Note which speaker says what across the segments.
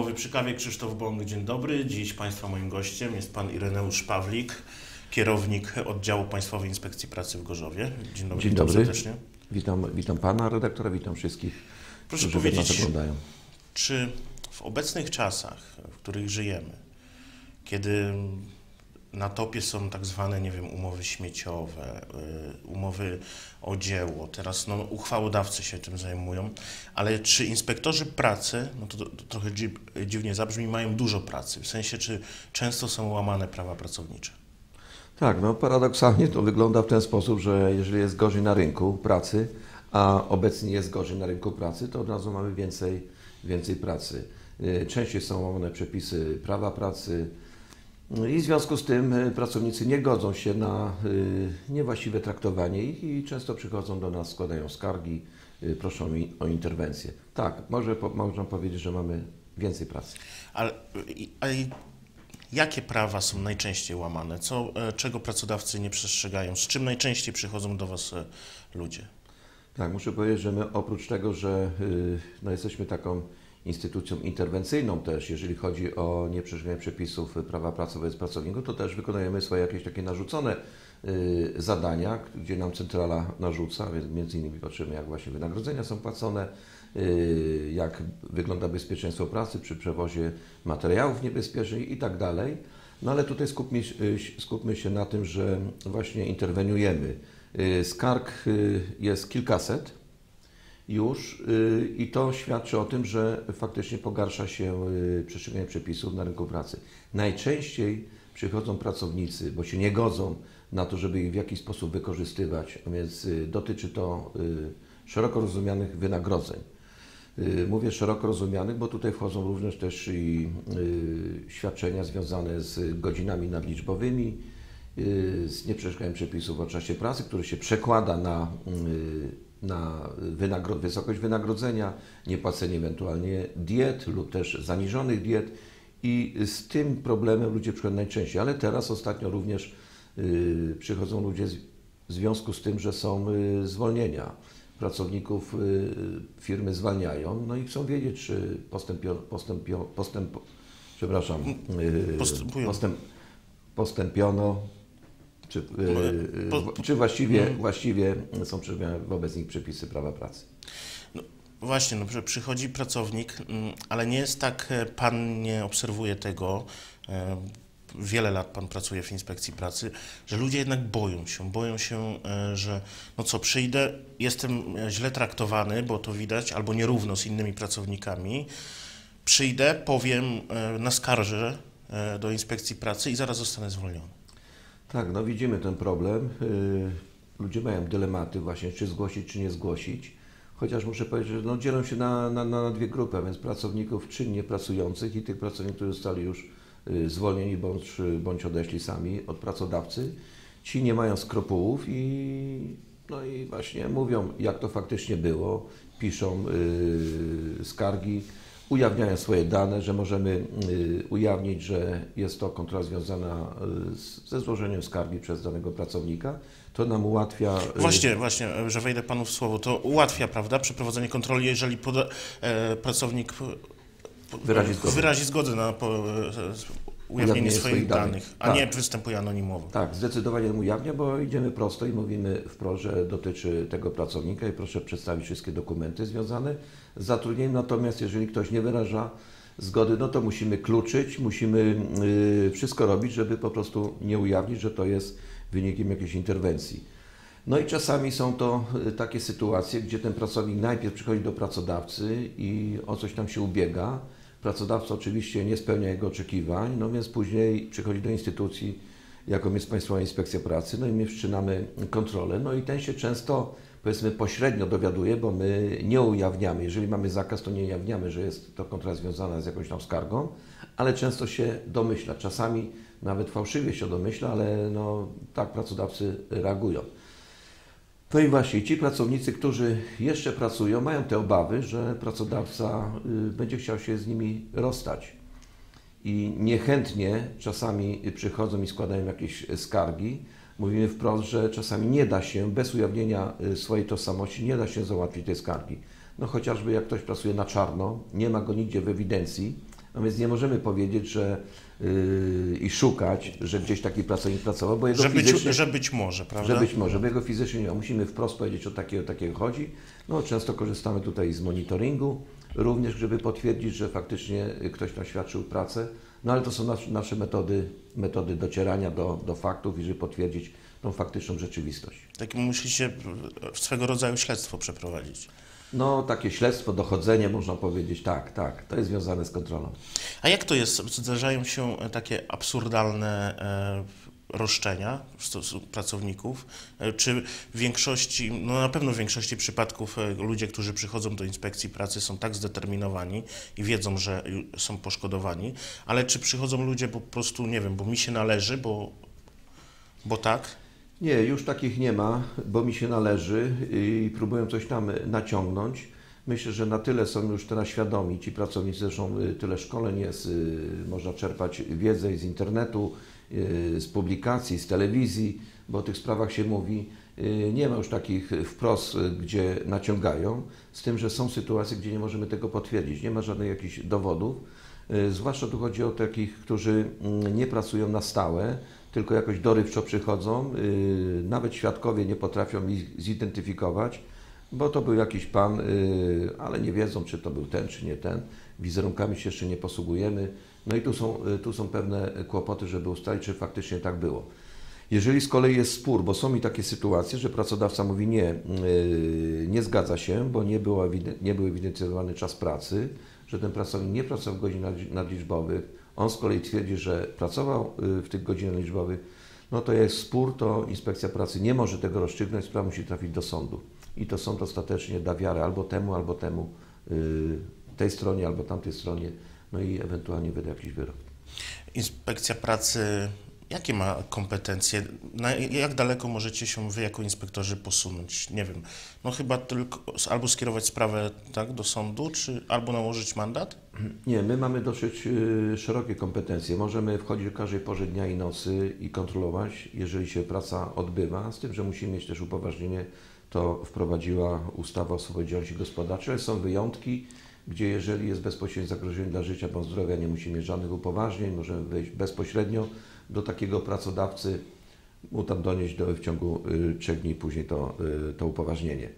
Speaker 1: rozmowy przy kawie. Krzysztof Bąk, dzień dobry. Dziś Państwa moim gościem jest Pan Ireneusz Pawlik, kierownik oddziału Państwowej Inspekcji Pracy w Gorzowie.
Speaker 2: Dzień dobry. Dzień dobry. serdecznie. Witam, witam Pana redaktora, witam wszystkich, Proszę którzy powiedzieć, nas oglądają.
Speaker 1: Czy w obecnych czasach, w których żyjemy, kiedy na topie są tak zwane, nie wiem, umowy śmieciowe, y, umowy o dzieło. Teraz no, uchwałodawcy się tym zajmują, ale czy inspektorzy pracy, no to, to, trochę dziwnie zabrzmi, mają dużo pracy? W sensie, czy często są łamane prawa pracownicze?
Speaker 2: Tak, no paradoksalnie to wygląda w ten sposób, że jeżeli jest gorzej na rynku pracy, a obecnie jest gorzej na rynku pracy, to od razu mamy więcej, więcej pracy. Y, częściej są łamane przepisy prawa pracy, I w związku z tym e, pracownicy nie godzą się na e, niewłaściwe traktowanie ich i często przychodzą do nas, składają skargi, e, proszą o interwencję. Tak, może, można powiedzieć, że mamy więcej pracy.
Speaker 1: Ale, ale jakie prawa są najczęściej łamane? Co, czego pracodawcy nie przestrzegają? Z czym najczęściej przychodzą do Was ludzie?
Speaker 2: Tak, muszę powiedzieć, że my oprócz tego, że no, jesteśmy taką instytucją interwencyjną też, jeżeli chodzi o nieprzestrzeganie przepisów prawa pracy wobec pracowników, to też wykonujemy swoje jakieś takie narzucone y, zadania, gdzie nam centrala narzuca, więc między innymi patrzymy, jak właśnie wynagrodzenia są płacone, y, jak wygląda bezpieczeństwo pracy przy przewozie materiałów niebezpiecznych i tak dalej. No ale tutaj skupmy, y, skupmy się na tym, że właśnie interweniujemy. Skarg jest kilkaset, już y, i to świadczy o tym, że faktycznie pogarsza się y, przestrzeganie przepisów na rynku pracy. Najczęściej przychodzą pracownicy, bo się nie godzą na to, żeby ich w jakiś sposób wykorzystywać, a więc y, dotyczy to szeroko rozumianych wynagrodzeń. Mówię szeroko rozumianych, bo tutaj wchodzą również też i świadczenia związane z godzinami nadliczbowymi, z nieprzestrzeganiem przepisów o czasie pracy, który się przekłada na na wynagro wysokość wynagrodzenia, niepłacenie ewentualnie diet lub też zaniżonych diet. I z tym problemem ludzie przychodzą najczęściej, ale teraz ostatnio również y, przychodzą ludzie z, w związku z tym, że są y, zwolnienia. Pracowników y, firmy zwalniają, no i chcą wiedzieć, czy postępio, postępio, postęp, przepraszam, y, postęp, postępiono czy, yy, po, czy właściwie, hmm. właściwie są wobec nich przepisy prawa pracy?
Speaker 1: No, właśnie, no, przychodzi pracownik, mm, ale nie jest tak, e, pan nie obserwuje tego, e, wiele lat pan pracuje w inspekcji pracy, że ludzie jednak boją się, boją się, e, że no co, przyjdę, jestem źle traktowany, bo to widać, albo nierówno z innymi pracownikami, przyjdę, powiem, naskarżę do inspekcji pracy i zaraz zostanę zwolniony.
Speaker 2: Tak, no widzimy ten problem. Y, ludzie mają dylematy właśnie, czy zgłosić, czy nie zgłosić. Chociaż muszę powiedzieć, że no, dzielą się na, na, na dwie grupy, a więc pracowników czynnie pracujących i tych pracowników, którzy zostali już y, zwolnieni bądź, bądź odeszli sami od pracodawcy. Ci nie mają skrupułów i, no i właśnie mówią, jak to faktycznie było, piszą yy, skargi, ujawniają swoje dane, że możemy y, ujawnić, że jest to kontrola związana y, ze złożeniem skargi przez danego pracownika. To nam ułatwia.
Speaker 1: Y, właśnie, właśnie, że wejdę panu w słowo. To ułatwia, prawda, przeprowadzenie kontroli, jeżeli poda, e, pracownik wyrazi zgodę, wyrazi zgodę na po, ujawnienie swoich, swoich danych, danych, a tak. nie występuje anonimowo.
Speaker 2: Tak, zdecydowanie ujawnia, bo idziemy prosto i mówimy wprost, że dotyczy tego pracownika i proszę przedstawić wszystkie dokumenty związane zatrudnieniem. Natomiast jeżeli ktoś nie wyraża zgody, no to musimy kluczyć, musimy yy, wszystko robić, żeby po prostu nie ujawnić, że to jest wynikiem jakiejś interwencji. No i czasami są to y, takie sytuacje, gdzie ten pracownik najpierw przychodzi do pracodawcy i o coś tam się ubiega, Pracodawca oczywiście nie spełnia jego oczekiwań, no więc później przychodzi do instytucji, jaką jest Państwowa Inspekcja Pracy, no i my wszczynamy kontrolę. No i ten się często, powiedzmy, pośrednio dowiaduje, bo my nie ujawniamy. Jeżeli mamy zakaz, to nie ujawniamy, że jest to kontrola związana z jakąś tam skargą, ale często się domyśla. Czasami nawet fałszywie się domyśla, ale no, tak pracodawcy reagują. No i właśnie ci pracownicy, którzy jeszcze pracują, mają te obawy, że pracodawca y, będzie chciał się z nimi rozstać. I niechętnie czasami przychodzą i składają jakieś skargi. Mówimy wprost, że czasami nie da się, bez ujawnienia y, swojej tożsamości, nie da się załatwić tej skargi. No chociażby jak ktoś pracuje na czarno, nie ma go nigdzie w ewidencji, No więc nie możemy powiedzieć, że yy, i szukać, że gdzieś taki pracownik pracował, bo jego
Speaker 1: Że być,
Speaker 2: fizycznie,
Speaker 1: że być może, prawda?
Speaker 2: że być może, bo jego fizycznie nie ma. Musimy wprost powiedzieć o takiego, takiego chodzi. No często korzystamy tutaj z monitoringu, również żeby potwierdzić, że faktycznie ktoś tam świadczył pracę. No ale to są nasze, metody, metody docierania do, do faktów i żeby potwierdzić tą faktyczną rzeczywistość.
Speaker 1: Tak musicie swego rodzaju śledztwo przeprowadzić.
Speaker 2: No, takie śledztwo, dochodzenie, można powiedzieć, tak, tak, to jest związane z kontrolą.
Speaker 1: A jak to jest? Zdarzają się takie absurdalne e, roszczenia pracowników? E, Czy w większości, no na pewno w większości przypadków e, ludzie, którzy przychodzą do inspekcji pracy są tak zdeterminowani i wiedzą, że są poszkodowani, ale czy przychodzą ludzie po prostu, nie wiem, bo mi się należy, bo, bo tak?
Speaker 2: Nie, już takich nie ma, bo mi się należy i próbują coś tam naciągnąć. Myślę, że na tyle są już teraz świadomi ci pracownicy, zresztą y, tyle szkoleń jest, y, można czerpać wiedzę z internetu, z publikacji, z telewizji, bo o tych sprawach się mówi. Y, Nie ma już takich wprost, y, gdzie naciągają, z tym, że są sytuacje, gdzie nie możemy tego potwierdzić, nie ma żadnych jakichś dowodów. Y, Zwłaszcza tu chodzi o takich, którzy mm, nie pracują na stałe, tylko jakoś dorywczo przychodzą. y, Nawet świadkowie nie potrafią ich zidentyfikować, bo to był jakiś pan, y, ale nie wiedzą, czy to był ten, czy nie ten. Wizerunkami się jeszcze nie posługujemy. No i tu są, y, tu są pewne kłopoty, żeby ustalić, czy faktycznie tak było. Jeżeli z kolei jest spór, bo są i takie sytuacje, że pracodawca mówi nie, yy, nie zgadza się, bo nie, było, nie był ewidencjonowany czas pracy, że ten pracownik nie pracował w godzinach nadliczbowych, on z kolei twierdzi, że pracował w tych godzinach liczbowych, no to jest spór, to inspekcja pracy nie może tego rozstrzygnąć, sprawa musi trafić do sądu. I to sąd ostatecznie da wiarę albo temu, albo temu, tej stronie, albo tamtej stronie, no i ewentualnie wyda jakiś wyrok.
Speaker 1: Inspekcja pracy, jakie ma kompetencje? Na, jak daleko możecie się wy jako inspektorzy posunąć? Nie wiem, no chyba tylko albo skierować sprawę tak, do sądu, czy albo nałożyć mandat?
Speaker 2: Nie, my mamy dosyć y, szerokie kompetencje. Możemy wchodzić o każdej porze dnia i nocy i kontrolować, jeżeli się praca odbywa, z tym, że musimy mieć też upoważnienie, to wprowadziła ustawa o swobodzie działalności gospodarczej. Ale Są wyjątki, gdzie jeżeli jest bezpośrednie zagrożenie dla życia bądź zdrowia, nie musimy mieć żadnych upoważnień, możemy wejść bezpośrednio do takiego pracodawcy, mu tam donieść do, w ciągu y, trzech dni później to, y, to upoważnienie.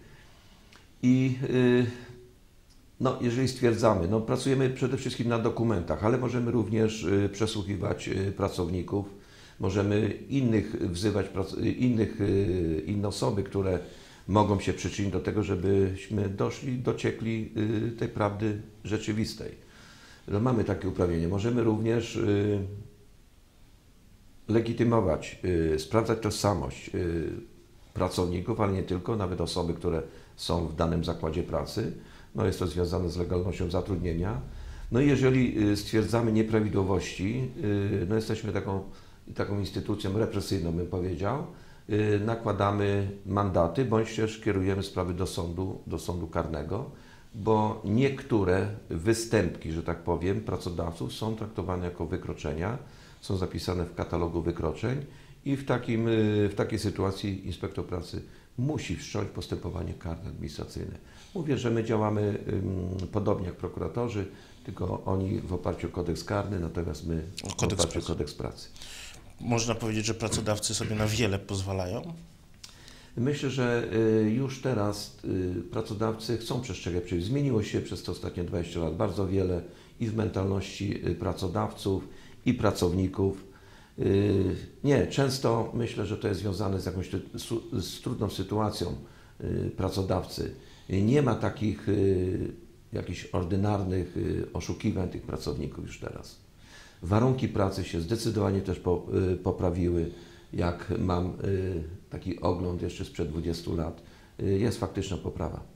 Speaker 2: I y, no, jeżeli stwierdzamy, no, pracujemy przede wszystkim na dokumentach, ale możemy również przesłuchiwać pracowników, możemy innych wzywać, innych, inne osoby, które mogą się przyczynić do tego, żebyśmy doszli, dociekli y, tej prawdy rzeczywistej. No, mamy takie uprawnienie. Możemy również y, legitymować, y, sprawdzać tożsamość pracowników, ale nie tylko, nawet osoby, które są w danym zakładzie pracy. No jest to związane z legalnością zatrudnienia. No i jeżeli stwierdzamy nieprawidłowości, no jesteśmy taką, taką instytucją represyjną, bym powiedział, nakładamy mandaty, bądź też kierujemy sprawy do sądu, do sądu karnego, bo niektóre występki, że tak powiem, pracodawców są traktowane jako wykroczenia, są zapisane w katalogu wykroczeń i w, takim, y, w takiej sytuacji inspektor pracy musi wszcząć postępowanie karne administracyjne. Mówię, że my działamy podobnie jak prokuratorzy, tylko oni w oparciu o kodeks karny, natomiast my w oparciu o kodeks pracy.
Speaker 1: Można powiedzieć, że pracodawcy sobie na wiele pozwalają.
Speaker 2: Myślę, że y, już teraz y, pracodawcy chcą przestrzegać przepisów. Zmieniło się przez te ostatnie 20 lat bardzo wiele i w mentalności y, pracodawców, i pracowników. Nie, często myślę, że to jest związane z jakąś z trudną sytuacją pracodawcy. Nie ma takich jakichś ordynarnych oszukiwań tych pracowników już teraz. Warunki pracy się zdecydowanie też po, y, poprawiły. Jak mam y, taki ogląd jeszcze sprzed 20 lat, y, jest faktyczna poprawa.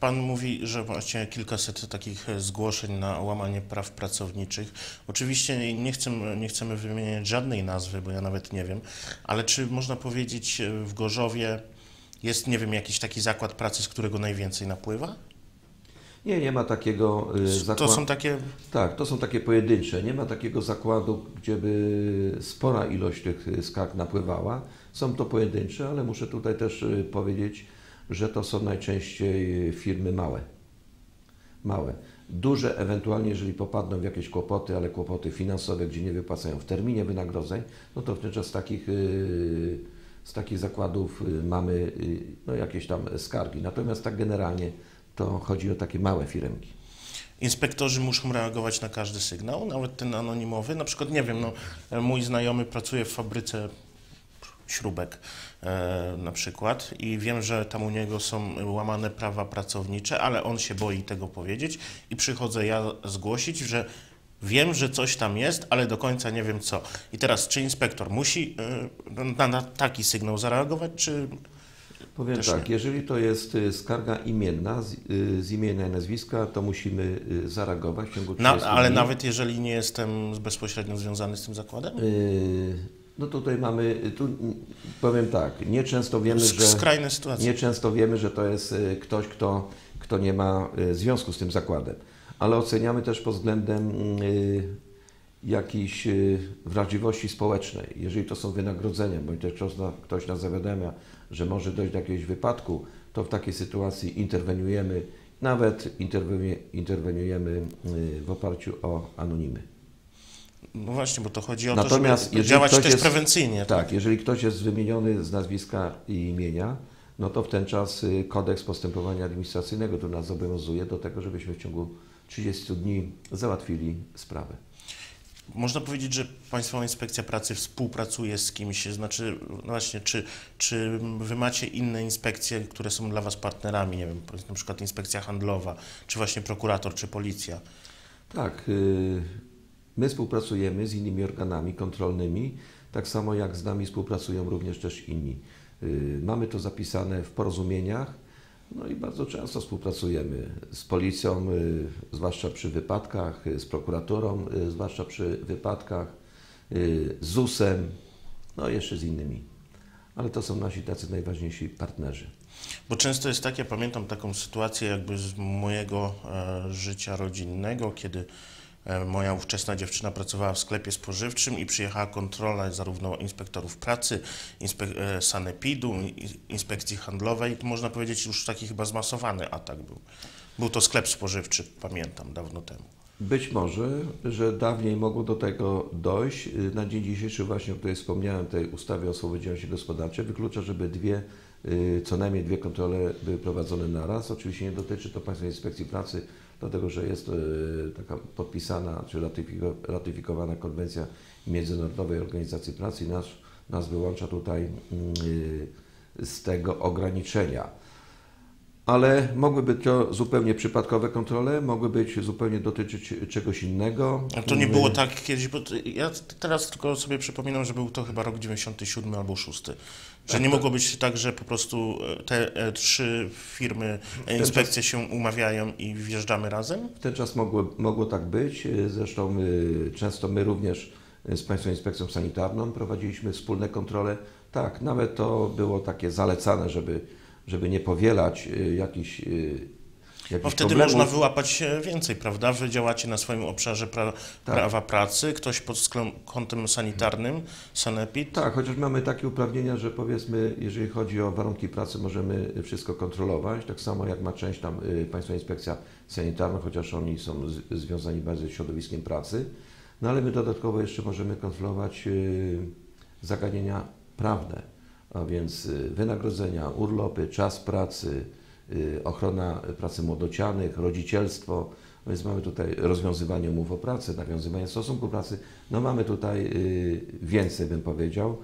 Speaker 1: Pan mówi, że macie kilkaset takich zgłoszeń na łamanie praw pracowniczych. Oczywiście nie chcemy, nie chcemy wymieniać żadnej nazwy, bo ja nawet nie wiem, ale czy można powiedzieć w Gorzowie jest, nie wiem, jakiś taki zakład pracy, z którego najwięcej napływa?
Speaker 2: Nie, nie ma takiego y,
Speaker 1: To
Speaker 2: zakładu.
Speaker 1: są takie
Speaker 2: Tak, to są takie pojedyncze. Nie ma takiego zakładu, gdzie by spora ilość tych y, skarg napływała. Są to pojedyncze, ale muszę tutaj też y, powiedzieć, że to są najczęściej firmy małe. Małe. duże, ewentualnie jeżeli popadną w jakieś kłopoty, ale kłopoty finansowe, gdzie nie wypłacają w terminie wynagrodzeń, no to z takich, z takich zakładów mamy no, jakieś tam skargi. Natomiast tak generalnie to chodzi o takie małe firemki.
Speaker 1: Inspektorzy muszą reagować na każdy sygnał, nawet ten anonimowy. Na przykład, nie wiem, no, mój znajomy pracuje w fabryce śrubek e, na przykład i wiem, że tam u niego są łamane prawa pracownicze, ale on się boi tego powiedzieć i przychodzę ja zgłosić, że wiem, że coś tam jest, ale do końca nie wiem co. I teraz, czy inspektor musi e, na, na taki sygnał zareagować, czy
Speaker 2: Powiem
Speaker 1: Też
Speaker 2: tak,
Speaker 1: nie.
Speaker 2: jeżeli to jest y, skarga imienna z, y, z imienia i nazwiska, to musimy y, zareagować w ciągu 30
Speaker 1: na, ale
Speaker 2: dni.
Speaker 1: nawet jeżeli nie jestem bezpośrednio związany z tym zakładem?
Speaker 2: Y, No tutaj mamy, tu powiem tak, nieczęsto wiemy, że
Speaker 1: Skrajne sytuacje.
Speaker 2: nieczęsto wiemy, że to jest ktoś, kto, kto nie ma związku z tym zakładem, ale oceniamy też pod względem y, jakiejś wrażliwości społecznej. Jeżeli to są wynagrodzenia, bądź też ktoś, na- ktoś nas zawiadamia, że może dojść do jakiegoś wypadku, to w takiej sytuacji interweniujemy, nawet interweniuje- interweniujemy y, w oparciu o anonimy.
Speaker 1: No właśnie, bo to chodzi o
Speaker 2: Natomiast
Speaker 1: to, żeby działać też
Speaker 2: jest-
Speaker 1: prewencyjnie.
Speaker 2: Tak, jeżeli ktoś jest wymieniony z nazwiska i imienia, no to w ten czas y, kodeks postępowania administracyjnego tu nas zobowiązuje do tego, żebyśmy w ciągu 30 dni załatwili sprawę.
Speaker 1: Można powiedzieć, że Państwowa Inspekcja Pracy współpracuje z kimś, znaczy no właśnie, czy, czy Wy macie inne inspekcje, które są dla Was partnerami, nie wiem, na przykład Inspekcja Handlowa, czy właśnie prokurator, czy policja?
Speaker 2: Tak, y, my współpracujemy z innymi organami kontrolnymi, tak samo jak z nami współpracują również też inni. Y, Mamy to zapisane w porozumieniach, no i bardzo często współpracujemy z policją, y, zwłaszcza przy wypadkach, y, z prokuraturą, y, zwłaszcza przy wypadkach, z ZUS-em, no i jeszcze z innymi. Ale to są nasi tacy najważniejsi partnerzy.
Speaker 1: Bo często jest tak, ja pamiętam taką sytuację jakby z mojego e, życia rodzinnego, kiedy moja ówczesna dziewczyna pracowała w sklepie spożywczym i przyjechała kontrola zarówno inspektorów pracy, inspe- e, sanepidu, inspekcji handlowej. Można powiedzieć już taki chyba zmasowany atak był. Był to sklep spożywczy, pamiętam, dawno temu.
Speaker 2: Być może, że dawniej mogło do tego dojść. Y, Na dzień dzisiejszy właśnie, o której wspomniałem, tej ustawie o swobodzie gospodarczej, wyklucza, żeby dwie, y, co najmniej dwie kontrole były prowadzone naraz. Oczywiście nie dotyczy to Państwowej Inspekcji Pracy, dlatego że jest y, taka podpisana czy ratyfiko- ratyfikowana konwencja Międzynarodowej Organizacji Pracy i nas, nas wyłącza tutaj y, z tego ograniczenia. Ale mogły być to zupełnie przypadkowe kontrole, mogły być zupełnie dotyczyć czegoś innego.
Speaker 1: A to nie było tak kiedyś, bo ja teraz tylko sobie przypominam, że był to chyba rok 97 albo 6. Że nie mogło być tak, że po prostu e, te e, trzy firmy, e, inspekcje się umawiają i wjeżdżamy razem?
Speaker 2: W ten czas mogło, mogło tak być. Zresztą y, często my również z Państwową Inspekcją Sanitarną prowadziliśmy wspólne kontrole. Tak, nawet to było takie zalecane, żeby, żeby nie powielać y, jakichś, y, jakichś
Speaker 1: Bo wtedy
Speaker 2: problemów.
Speaker 1: można wyłapać e, więcej, prawda? Wy działacie na swoim obszarze pra,
Speaker 2: Tak.
Speaker 1: prawa pracy, ktoś pod kątem sanitarnym, sanepid.
Speaker 2: Tak, chociaż mamy takie uprawnienia, że powiedzmy, jeżeli chodzi o warunki pracy, możemy wszystko kontrolować, tak samo jak ma część tam y, Państwowa Inspekcja Sanitarna, chociaż oni są związani bardziej z środowiskiem pracy, no ale my dodatkowo jeszcze możemy kontrolować zagadnienia prawne, a więc y, wynagrodzenia, urlopy, czas pracy, y, ochrona pracy młodocianych, rodzicielstwo, więc mamy tutaj rozwiązywanie umów o pracę, nawiązywanie stosunku pracy. No mamy tutaj y, więcej, bym powiedział,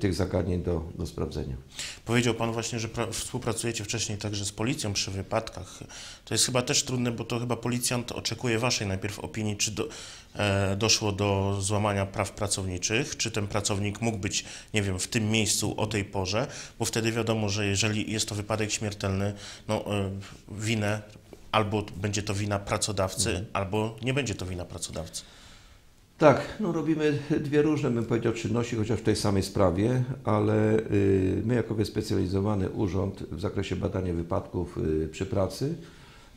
Speaker 2: tych zagadnień do, do sprawdzenia.
Speaker 1: Powiedział Pan właśnie, że pra- współpracujecie wcześniej także z policją przy wypadkach. To jest chyba też trudne, bo to chyba policjant oczekuje Waszej najpierw opinii, czy do, e, doszło do złamania praw pracowniczych, czy ten pracownik mógł być, nie wiem, w tym miejscu o tej porze, bo wtedy wiadomo, że jeżeli jest to wypadek śmiertelny, no e, winę albo będzie to wina pracodawcy, albo nie będzie to wina pracodawcy.
Speaker 2: Tak, no robimy dwie różne, bym powiedział, czynności, chociaż w tej samej sprawie, ale y, my jako wyspecjalizowany urząd w zakresie badania wypadków y, przy pracy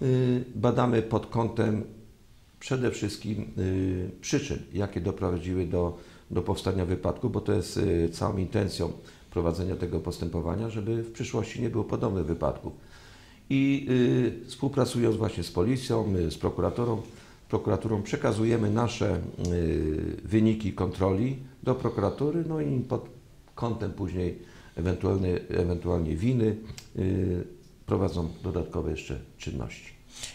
Speaker 2: y, badamy pod kątem przede wszystkim przyczyn, jakie doprowadziły do, do powstania wypadku, bo to jest całą intencją prowadzenia tego postępowania, żeby w przyszłości nie było podobnych wypadków. i współpracując właśnie z policją, z prokuraturą, prokuraturą. Przekazujemy nasze y, wyniki kontroli do prokuratury, no i pod kątem później ewentualnie, ewentualnie winy y, prowadzą dodatkowe jeszcze czynności.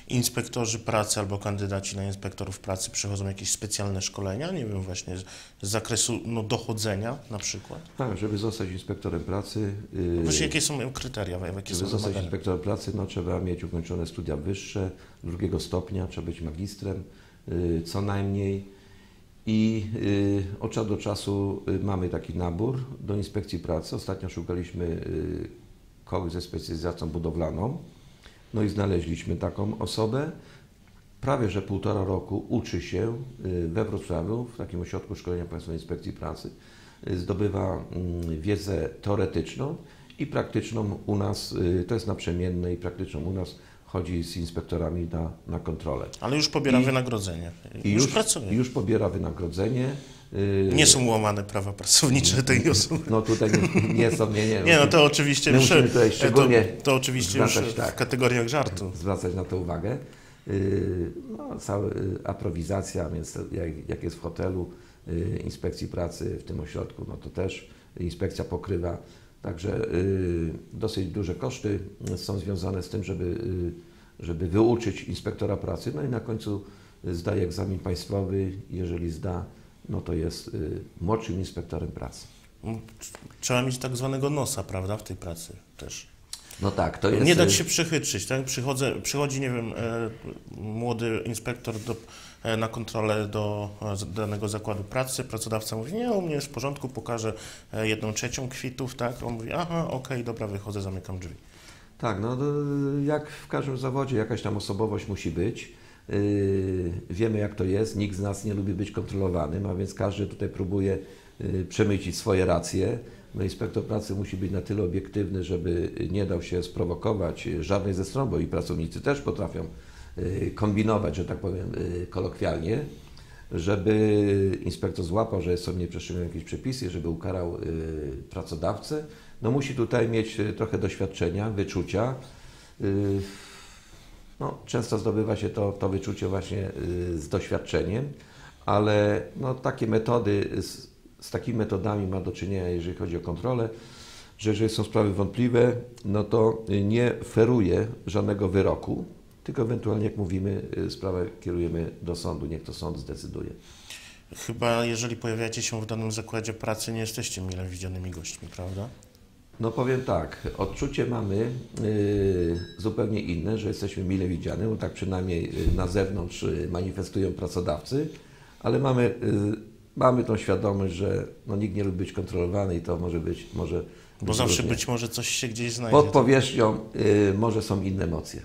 Speaker 1: Inspektorzy pracy albo kandydaci na inspektorów pracy przechodzą jakieś specjalne szkolenia, nie wiem, właśnie z, zakresu no, dochodzenia na przykład?
Speaker 2: Tak, żeby zostać inspektorem pracy. y,
Speaker 1: Właśnie jakie są kryteria, jakie
Speaker 2: Żeby
Speaker 1: są
Speaker 2: zostać
Speaker 1: wymagania?
Speaker 2: inspektorem pracy, no, trzeba mieć ukończone studia wyższe, drugiego stopnia, trzeba być magistrem y, co najmniej. I y, od czasu do czasu mamy taki nabór do inspekcji pracy. Ostatnio szukaliśmy y, kogoś ze specjalizacją budowlaną, no i znaleźliśmy taką osobę. Prawie że półtora roku uczy się y, we Wrocławiu, w takim ośrodku szkolenia Państwowej Inspekcji Pracy. Y, Zdobywa mm, wiedzę teoretyczną i praktyczną u nas, y, to jest naprzemienne i praktyczną u nas chodzi z inspektorami na, na kontrolę.
Speaker 1: Ale już pobiera
Speaker 2: I-
Speaker 1: wynagrodzenie.
Speaker 2: I
Speaker 1: już,
Speaker 2: już,
Speaker 1: pracuje.
Speaker 2: już pobiera wynagrodzenie. Y,
Speaker 1: Nie są łamane prawa pracownicze tej osoby.
Speaker 2: No tutaj nie, nie są, nie, nie.
Speaker 1: Nie, no to oczywiście
Speaker 2: My
Speaker 1: już,
Speaker 2: musimy tutaj
Speaker 1: to,
Speaker 2: szczególnie
Speaker 1: to oczywiście już
Speaker 2: zwracać,
Speaker 1: w
Speaker 2: tak.
Speaker 1: kategoriach żartu.
Speaker 2: zwracać na to uwagę. Yy, No, cała yy, aprowizacja, więc to jak, jak jest w hotelu inspekcji pracy w tym ośrodku, no to też inspekcja pokrywa. Także dosyć duże koszty są związane z tym, żeby, żeby wyuczyć inspektora pracy. No i na końcu zdaje egzamin państwowy. Jeżeli zda, no to jest yy, młodszym inspektorem pracy.
Speaker 1: Trzeba mieć tak zwanego nosa, prawda, w tej pracy też.
Speaker 2: No tak, to jest.
Speaker 1: Nie dać
Speaker 2: yy,
Speaker 1: się przychytrzyć, tak? Przychodzę, przychodzi, nie wiem, e, młody inspektor do, e, na kontrolę do e, danego zakładu pracy, pracodawca mówi, nie, u mnie jest w porządku, pokażę jedną trzecią kwitów, tak? On mówi, aha, okej, dobra, wychodzę, zamykam drzwi.
Speaker 2: Tak, no to jak w każdym zawodzie jakaś tam osobowość musi być. Yy, wiemy jak to jest, nikt z nas nie lubi być kontrolowanym, a więc każdy tutaj próbuje yy, przemycić swoje racje. No inspektor pracy musi być na tyle obiektywny, żeby nie dał się sprowokować żadnej ze stron, bo i pracownicy też potrafią yy, kombinować, że tak powiem kolokwialnie, żeby inspektor złapał, że są nieprzestrzegane jakieś przepisy, żeby ukarał pracodawcę. No musi tutaj mieć trochę doświadczenia, wyczucia. No, często zdobywa się to, to wyczucie właśnie y, z doświadczeniem, ale no, takie metody, z, z takimi metodami ma do czynienia, jeżeli chodzi o kontrolę, że jeżeli są sprawy wątpliwe, no to y, nie feruje żadnego wyroku, tylko ewentualnie, jak mówimy, y, sprawę kierujemy do sądu, niech to sąd zdecyduje.
Speaker 1: Chyba jeżeli pojawiacie się w danym zakładzie pracy, nie jesteście mile widzianymi gośćmi, prawda?
Speaker 2: No powiem tak, odczucie mamy y, zupełnie inne, że jesteśmy mile widziani, bo tak przynajmniej y, na zewnątrz y, manifestują pracodawcy, ale mamy, mamy tą świadomość, że no, nikt nie lubi być kontrolowany i to może być, może
Speaker 1: Bo
Speaker 2: być
Speaker 1: zawsze być może coś się gdzieś znajdzie.
Speaker 2: Pod powierzchnią y, może są inne emocje.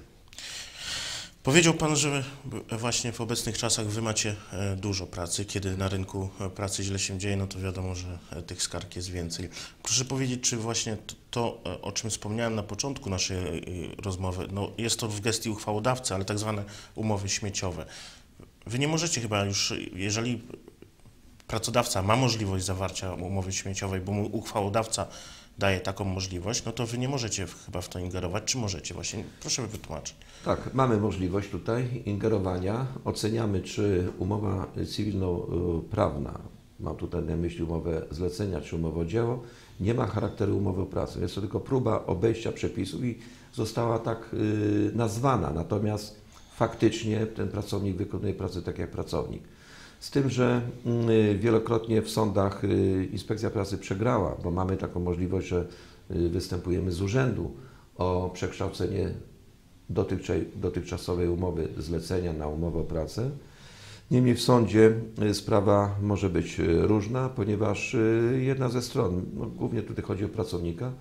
Speaker 1: Powiedział Pan, że właśnie w obecnych czasach Wy macie e, dużo pracy. Kiedy na rynku e, pracy źle się dzieje, no to wiadomo, że e, tych skarg jest więcej. Proszę powiedzieć, czy właśnie to, o czym wspomniałem na początku naszej rozmowy, no jest to w gestii uchwałodawcy, ale tak zwane umowy śmieciowe. Wy nie możecie chyba już, jeżeli pracodawca ma możliwość zawarcia umowy śmieciowej, bo uchwałodawca daje taką możliwość, no to Wy nie możecie chyba w to ingerować. Czy możecie właśnie? Proszę wytłumaczyć.
Speaker 2: Tak, mamy możliwość tutaj ingerowania. Oceniamy, czy umowa cywilnoprawna, mam tutaj na myśli umowę zlecenia czy umowę o dzieło, nie ma charakteru umowy o pracę. Jest to tylko próba obejścia przepisów i została tak y, nazwana. Natomiast faktycznie ten pracownik wykonuje pracę tak jak pracownik. Z tym, że y, wielokrotnie w sądach y, inspekcja pracy przegrała, bo mamy taką możliwość, że występujemy z urzędu o przekształcenie dotychczasowej umowy zlecenia na umowę o pracę. Niemniej w sądzie y, sprawa może być y, różna, ponieważ y, jedna ze stron, no głównie tutaj chodzi o pracownika,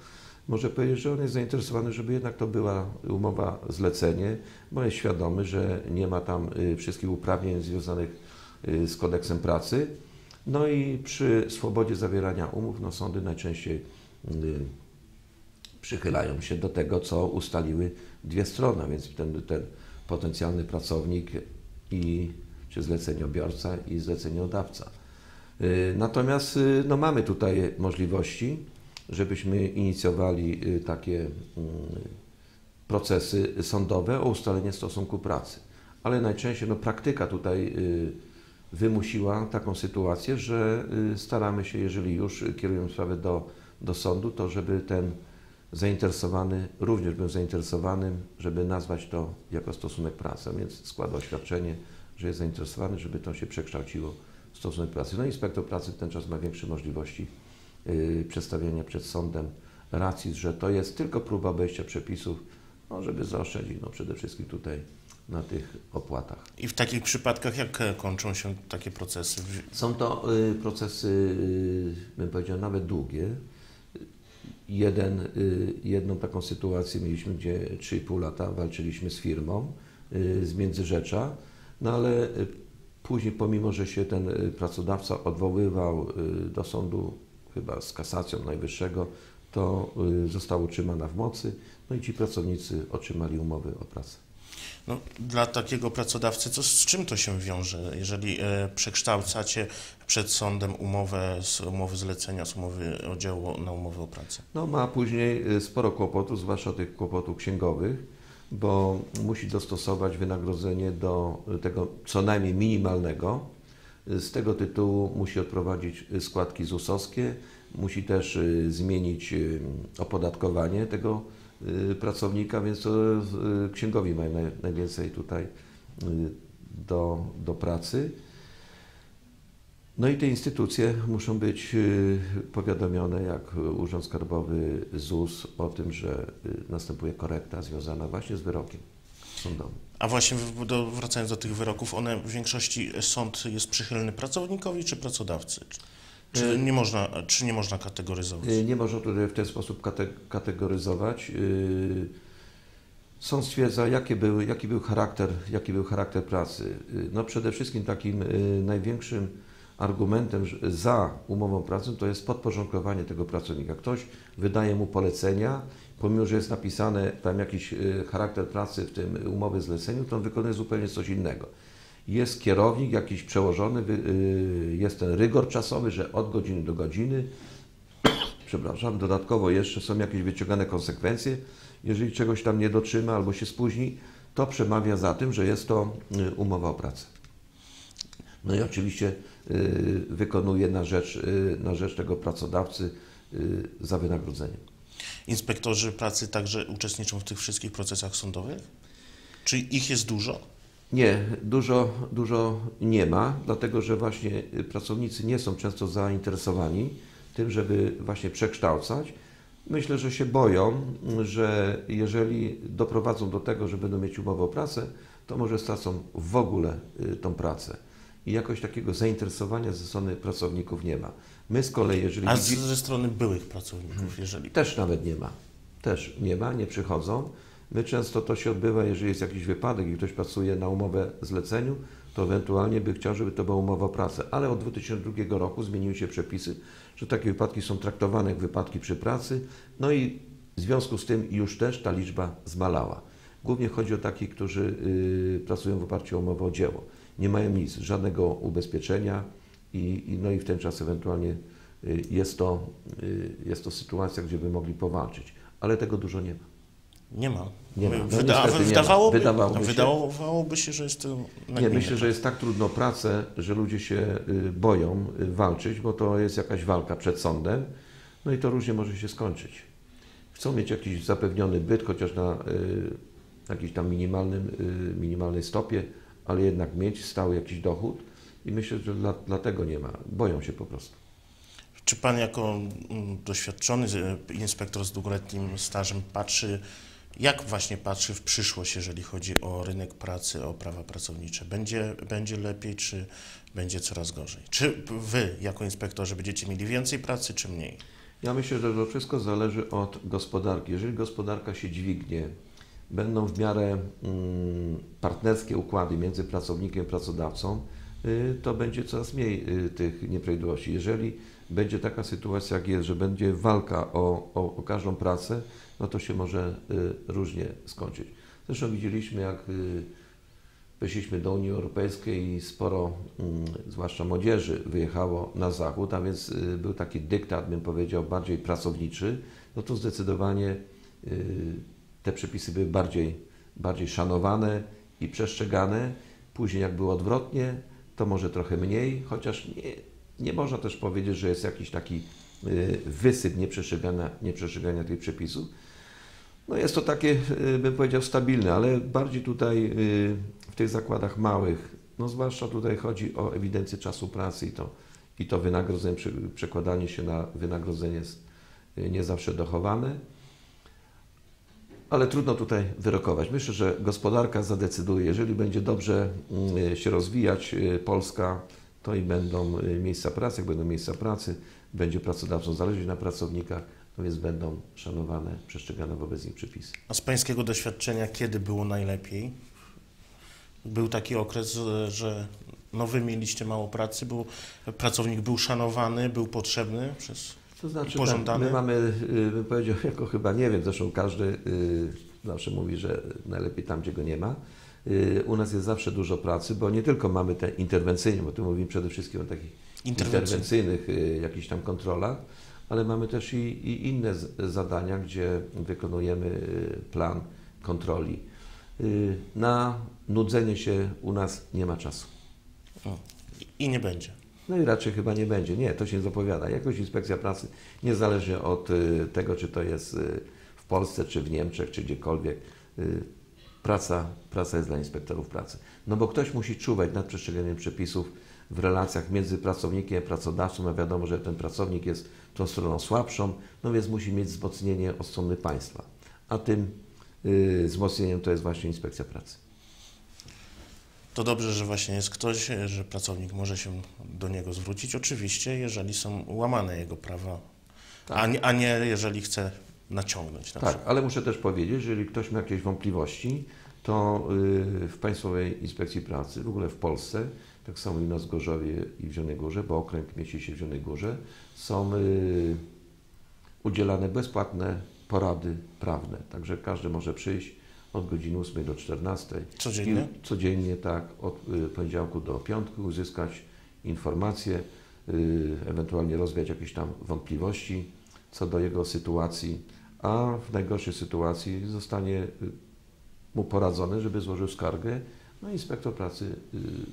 Speaker 2: może powiedzieć, że on jest zainteresowany, żeby jednak to była umowa zlecenie, bo jest świadomy, że nie ma tam wszystkich uprawnień związanych z kodeksem pracy. No i przy swobodzie zawierania umów, no sądy najczęściej przychylają się do tego, co ustaliły dwie strony, więc ten, ten potencjalny pracownik i czy zleceniobiorca i zleceniodawca. Y, Natomiast y, no, mamy tutaj możliwości, żebyśmy inicjowali y, takie mm, procesy sądowe o ustalenie stosunku pracy. Ale najczęściej no, praktyka tutaj wymusiła taką sytuację, że staramy się, jeżeli już kierujemy sprawę do, do sądu, to żeby ten zainteresowany również był zainteresowanym, żeby nazwać to jako stosunek pracy, więc składa oświadczenie, że jest zainteresowany, żeby to się przekształciło w stosunek pracy. No inspektor pracy w ten czas ma większe możliwości yy, przedstawienia przed sądem racji, że to jest tylko próba obejścia przepisów, no, żeby zaoszczędzić no, przede wszystkim tutaj na tych opłatach.
Speaker 1: I w takich przypadkach jak kończą się takie procesy?
Speaker 2: Są to y, procesy, y, bym powiedział, nawet długie. Jeden, y, jedną taką sytuację mieliśmy, gdzie 3,5 lata walczyliśmy z firmą y, z Międzyrzecza, no ale y, później, pomimo że się ten pracodawca odwoływał do sądu, chyba z kasacją najwyższego, to została utrzymana w mocy, no i ci pracownicy otrzymali umowy o pracę.
Speaker 1: No, dla takiego pracodawcy, co, z czym to się wiąże, jeżeli e, przekształcacie przed sądem umowę z umowy zlecenia, z umowy o dzieło na umowę o pracę?
Speaker 2: No ma później y, sporo kłopotów, zwłaszcza tych kłopotów księgowych, bo musi dostosować wynagrodzenie do tego co najmniej minimalnego. Y, Z tego tytułu musi odprowadzić składki ZUS-owskie, musi też zmienić opodatkowanie tego pracownika, więc to y, księgowi mają naj, najwięcej tutaj y, do, do pracy. No i te instytucje muszą być y, powiadomione, jak Urząd Skarbowy, ZUS, o tym, że y, następuje korekta związana właśnie z wyrokiem sądowym.
Speaker 1: A właśnie do, wracając do tych wyroków, one w większości sąd jest przychylny pracownikowi czy pracodawcy? Czy,
Speaker 2: Y-
Speaker 1: nie, można, czy nie można kategoryzować?
Speaker 2: Y, Nie można tutaj w ten sposób kate, kategoryzować. Y, Sąd stwierdza, jaki był, jaki był charakter, jaki był charakter pracy. No przede wszystkim takim największym argumentem za umową pracy to jest podporządkowanie tego pracownika. Ktoś wydaje mu polecenia, pomimo że jest napisane tam jakiś charakter pracy w tym umowie zleceniu, to on wykonuje zupełnie coś innego. Jest kierownik, jakiś przełożony, y, jest ten rygor czasowy, że od godziny do godziny, przepraszam, dodatkowo jeszcze są jakieś wyciągane konsekwencje. Jeżeli czegoś tam nie dotrzyma albo się spóźni, to przemawia za tym, że jest to y, umowa o pracę. No i oczywiście y, wykonuje na rzecz, na rzecz tego pracodawcy za wynagrodzenie.
Speaker 1: Inspektorzy pracy także uczestniczą w tych wszystkich procesach sądowych? Czy ich jest dużo?
Speaker 2: Nie, dużo, dużo nie ma, dlatego że właśnie y, pracownicy nie są często zainteresowani tym, żeby właśnie przekształcać. Myślę, że się boją, że jeżeli doprowadzą do tego, że będą mieć umowę o pracę, to może stracą w ogóle y, tą pracę. I jakoś takiego zainteresowania ze strony pracowników nie ma. My z kolei, jeżeli
Speaker 1: A z,
Speaker 2: widzi-
Speaker 1: ze strony byłych pracowników, jeżeli...
Speaker 2: też nawet nie ma. Też nie ma, nie przychodzą. My często to się odbywa, jeżeli jest jakiś wypadek i ktoś pracuje na umowę zleceniu, to ewentualnie by chciał, żeby to była umowa o pracę. Ale od 2002 roku zmieniły się przepisy, że takie wypadki są traktowane jak wypadki przy pracy. No i w związku z tym już też ta liczba zmalała. Głównie chodzi o takich, którzy y, pracują w oparciu o umowę o dzieło. Nie mają nic, żadnego ubezpieczenia i, no i w ten czas ewentualnie y, jest to, y, jest to sytuacja, gdzie by mogli powalczyć. Ale tego dużo nie ma.
Speaker 1: Nie ma.
Speaker 2: Nie ma. No
Speaker 1: Wyda,
Speaker 2: niestety nie ma.
Speaker 1: wydawałoby,
Speaker 2: Wydawałoby się.
Speaker 1: wydawałoby się, że jest to
Speaker 2: Nie, myślę, że jest tak trudno pracę, że ludzie się y, boją y, walczyć, bo to jest jakaś walka przed sądem, no i to różnie może się skończyć. Chcą mieć jakiś zapewniony byt, chociaż na y, jakiejś tam minimalnym, y, minimalnej stopie, ale jednak mieć stały jakiś dochód i myślę, że dla, dlatego nie ma. Boją się po prostu.
Speaker 1: Czy pan jako mm, doświadczony z- inspektor z długoletnim stażem patrzy, jak właśnie patrzy w przyszłość, jeżeli chodzi o rynek pracy, o prawa pracownicze? Będzie, będzie lepiej, czy będzie coraz gorzej? Czy wy jako inspektorzy będziecie mieli więcej pracy, czy mniej?
Speaker 2: Ja myślę, że to wszystko zależy od gospodarki. Jeżeli gospodarka się dźwignie, będą w miarę mm, partnerskie układy między pracownikiem i pracodawcą, y, to będzie coraz mniej y, tych nieprawidłowości. Jeżeli będzie taka sytuacja, jak jest, że będzie walka o, o, o każdą pracę, no to się może y, różnie skończyć. Zresztą widzieliśmy, jak y, weszliśmy do Unii Europejskiej i sporo, mm, zwłaszcza młodzieży, wyjechało na zachód, a więc y, był taki dyktat, bym powiedział, bardziej pracowniczy, no to zdecydowanie te przepisy były bardziej, bardziej szanowane i przestrzegane. Później jak było odwrotnie, to może trochę mniej, chociaż nie, nie można też powiedzieć, że jest jakiś taki y, wysyp nieprzestrzegania, nieprzestrzegania tych przepisów. No jest to takie, y, bym powiedział, stabilne, ale bardziej tutaj y, w tych zakładach małych, no zwłaszcza tutaj chodzi o ewidencję czasu pracy i to, i to wynagrodzenie, przekładanie się na wynagrodzenie jest nie zawsze dochowane. Ale trudno tutaj wyrokować. Myślę, że gospodarka zadecyduje. Jeżeli będzie dobrze mm, się rozwijać Polska, to i będą miejsca pracy. Jak będą miejsca pracy, będzie pracodawcą zależeć na pracownikach, no więc będą szanowane, przestrzegane wobec nich przepisy.
Speaker 1: A z Pańskiego doświadczenia, kiedy było najlepiej? Był taki okres, że no wy mieliście mało pracy, był, pracownik był szanowany, był potrzebny przez
Speaker 2: to znaczy,
Speaker 1: pożądany?
Speaker 2: Tak, my mamy, y, bym powiedział, jako chyba nie wiem, zresztą każdy y, zawsze mówi, że najlepiej tam, gdzie go nie ma. Y, u nas jest zawsze dużo pracy, bo nie tylko mamy te interwencyjne, bo tu mówimy przede wszystkim o takich interwencyjnych jakichś tam kontrolach, ale mamy też i, i inne zadania, gdzie wykonujemy plan kontroli. Na nudzenie się u nas nie ma czasu.
Speaker 1: O, I nie będzie.
Speaker 2: No i raczej chyba nie będzie. Nie, to się zapowiada. Jakoś inspekcja pracy, niezależnie od y, tego, czy to jest y, w Polsce, czy w Niemczech, czy gdziekolwiek, y, praca, praca jest dla inspektorów pracy. No bo ktoś musi czuwać nad przestrzeganiem przepisów w relacjach między pracownikiem a pracodawcą, a wiadomo, że ten pracownik jest tą stroną słabszą, no więc musi mieć wzmocnienie od strony państwa. A tym wzmocnieniem to jest właśnie inspekcja pracy.
Speaker 1: To dobrze, że właśnie jest ktoś, że pracownik może się do niego zwrócić. Oczywiście, jeżeli są łamane jego prawa, tak. a, nie, a nie jeżeli chce naciągnąć. Na
Speaker 2: tak, przykład. ale muszę też powiedzieć, jeżeli ktoś ma jakieś wątpliwości, to y, w Państwowej Inspekcji Pracy, w ogóle w Polsce, tak samo i na Zgorzowie i w Zielonej Górze, bo okręg mieści się w Zielonej Górze, są y, udzielane bezpłatne porady prawne. Także każdy może przyjść, od godziny 8 do 14.
Speaker 1: Codziennie?
Speaker 2: Codziennie, tak, od y, poniedziałku do piątku uzyskać informacje, ewentualnie rozwiać jakieś tam wątpliwości co do jego sytuacji, a w najgorszej sytuacji zostanie y, mu poradzone, żeby złożył skargę, no i inspektor pracy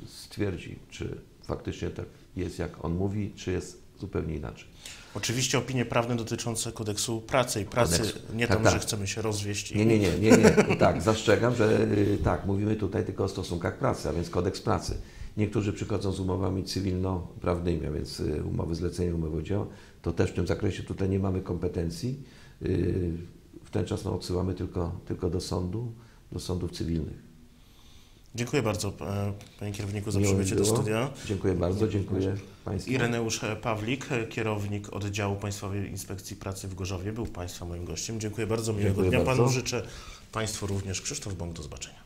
Speaker 2: stwierdzi, czy faktycznie tak jest, jak on mówi, czy jest zupełnie inaczej.
Speaker 1: Oczywiście opinie prawne dotyczące kodeksu pracy i pracy, Kodeks. nie tak, tam, tak. że chcemy się rozwieść.
Speaker 2: Nie, nie, nie, nie, nie. tak, zastrzegam, że y, tak, mówimy tutaj tylko o stosunkach pracy, a więc kodeks pracy. Niektórzy przychodzą z umowami cywilnoprawnymi, a więc y, umowy zlecenia, umowy o dzieło. To też w tym zakresie tutaj nie mamy kompetencji. Y, w ten czas no, odsyłamy tylko, tylko do sądu, do sądów cywilnych.
Speaker 1: Dziękuję bardzo e, Panie Kierowniku za przybycie do studia.
Speaker 2: Dziękuję bardzo, dziękuję Państwu.
Speaker 1: Ireneusz Pawlik, kierownik oddziału Państwowej Inspekcji Pracy w Gorzowie, był Państwa moim gościem. Dziękuję bardzo, miłego dziękuję dnia bardzo. Panu życzę. Państwu również Krzysztof Bąk, do zobaczenia.